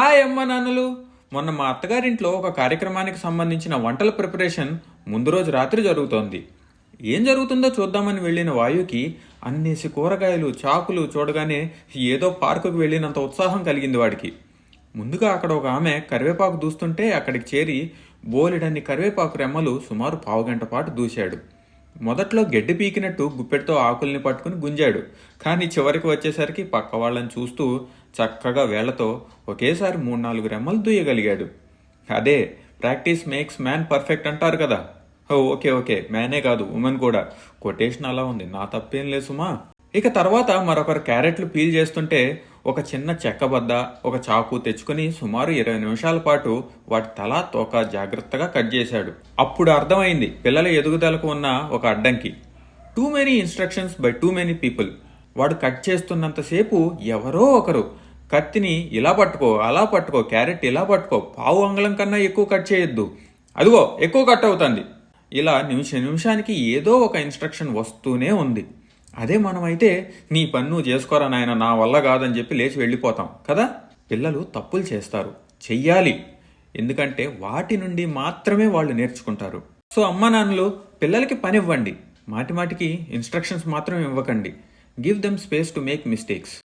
Hi అమ్మ నాన్నలు. మొన్న మా అత్తగారింట్లో ఒక కార్యక్రమానికి సంబంధించిన వంటల ప్రిపరేషన్ ముందు రోజు రాత్రి జరుగుతోంది. ఏం జరుగుతుందో చూద్దామని వెళ్ళిన వాయుకి అన్నేసి కూరగాయలు చాకులు చూడగానే ఏదో పార్కుకు వెళ్ళినంత ఉత్సాహం కలిగింది వాడికి. ముందుగా అక్కడ ఒక ఆమె కరివేపాకు దూస్తుంటే అక్కడికి చేరి బోలెడన్ని కరివేపాకు రెమ్మలు సుమారు పావుగంట పాటు దూశాడు. మొదట్లో గడ్డి పీకినట్టు గుప్పెడితో ఆకుల్ని పట్టుకుని గుంజాడు. కానీ చివరికి వచ్చేసరికి పక్క వాళ్ళని చూస్తూ చక్కగా వేళ్ళతో ఒకేసారి మూడు నాలుగు రెమ్మలు దూయగలిగాడు అదే ప్రాక్టీస్ మేక్స్ మ్యాన్ పర్ఫెక్ట్ అంటారు కదా. ఓ, ఓకే ఓకే మ్యానే కాదు ఉమెన్ కూడా. కొటేషన్ అలా ఉంది నా తప్పేం లేదు సుమా. ఇక తర్వాత మరొకరు క్యారెట్లు పీల్ చేస్తుంటే ఒక చిన్న చెక్కబద్ద ఒక చాకు తెచ్చుకుని సుమారు ఇరవై నిమిషాల పాటు వాటి తల తోక జాగ్రత్తగా కట్ చేశాడు. అప్పుడు అర్థమైంది పిల్లల ఎదుగుదలకు ఉన్న ఒక అడ్డంకి. Too many instructions by too many people వాడు కట్ చేస్తున్నంతసేపు ఎవరో ఒకరు. కత్తిని ఇలా పట్టుకో అలా పట్టుకో క్యారెట్ ఇలా పట్టుకో పావు అంగళం కన్నా ఎక్కువ కట్ చేయొద్దు. అదిగో ఎక్కువ కట్ అవుతుంది. ఇలా నిమిష నిమిషానికి ఏదో ఒక ఇన్స్ట్రక్షన్ వస్తూనే ఉంది. అదే మనమైతే నీ పన్ను చేసుకోరా నాయన నా వల్ల కాదని చెప్పి లేచి వెళ్ళిపోతాం. కదా? పిల్లలు తప్పులు చేస్తారు. చెయ్యాలి. ఎందుకంటే వాటి నుండి మాత్రమే వాళ్ళు నేర్చుకుంటారు. సో అమ్మ నాన్నలు పిల్లలకి పని ఇవ్వండి మాటి మాటికి ఇన్స్ట్రక్షన్స్ మాత్రం ఇవ్వకండి. Give them space to make mistakes